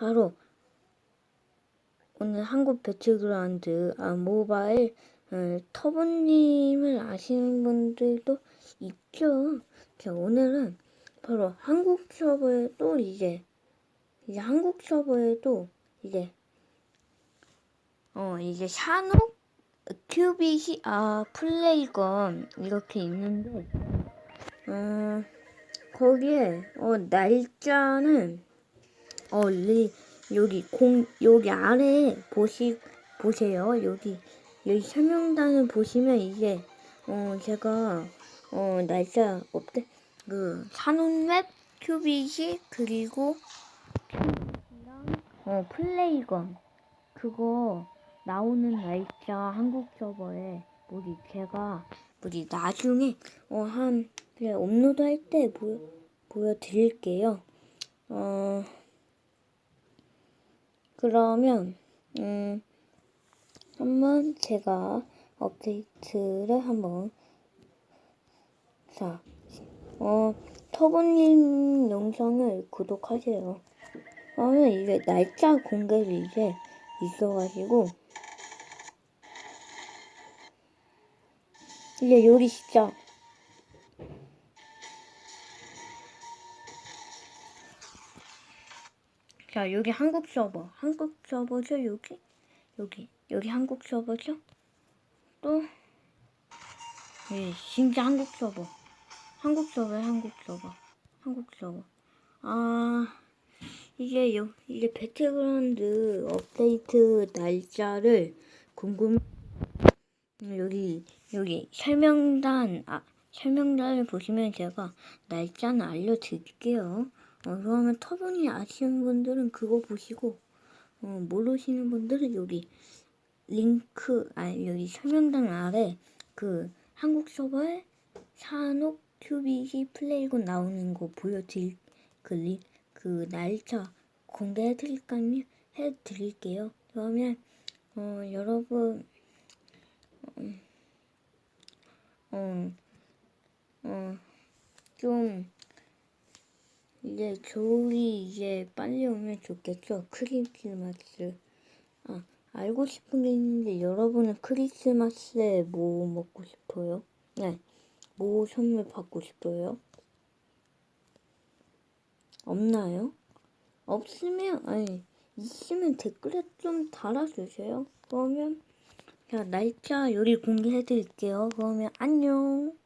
바로 오늘 한국 배틀그라운드 아, 모바일 어, 터보님을 아시는 분들도 있죠. 자, 오늘은 바로 한국 서버에 또 이제 이제 한국 서버에도 이제 어 이제 샤녹 큐빗이 아 플레이건 이렇게 있는데 어 거기에 어 날짜는 어 리, 여기 공 여기 아래 보시 보세요. 여기 여기 설명단을 보시면 이제 어 제가 어 날짜 업데 그 산업맵 큐빗이 그리고 큐빗이랑 어 플레이건. 그거 나오는 날짜 한국 서버에 우리 제가 우리 나중에 어 한 그냥 업로드 할 때 보여 보여드릴게요. 어 그러면 음 한번 제가 업데이트를 한번 자, 어 터보님 영상을 구독하세요. 그러면 이게 날짜 공개도 이제 있어가지고 이제 요리 시작. 자, 여기 한국 서버. 한국 서버죠, 여기? 여기. 여기 한국 서버죠? 또, 예, 진짜 한국 서버. 한국 서버, 한국 서버. 한국 서버. 아, 이게, 요, 이게 배틀그라운드 업데이트 날짜를 궁금, 음, 여기, 여기 설명단, 아, 설명단을 보시면 제가 날짜는 알려드릴게요. 어, 그러면 터보니 아시는 분들은 그거 보시고, 어, 모르시는 분들은 여기 링크, 아, 여기 설명단 아래 그 한국 서버에 산옥 큐빅이 플레이곤 나오는 거 보여드릴, 그 리, 그 날짜 공개해드릴까요? 해드릴게요. 그러면, 어, 여러분, 어, 어, 어, 좀, 이제 겨울이 이제 빨리 오면 좋겠죠. 크리스마스. 아, 알고 싶은 게 있는데 여러분은 크리스마스에 뭐 먹고 싶어요? 네. 뭐 선물 받고 싶어요? 없나요? 없으면, 아니, 있으면 댓글에 좀 달아주세요. 그러면, 자, 날짜 요리 공개해드릴게요. 그러면 안녕.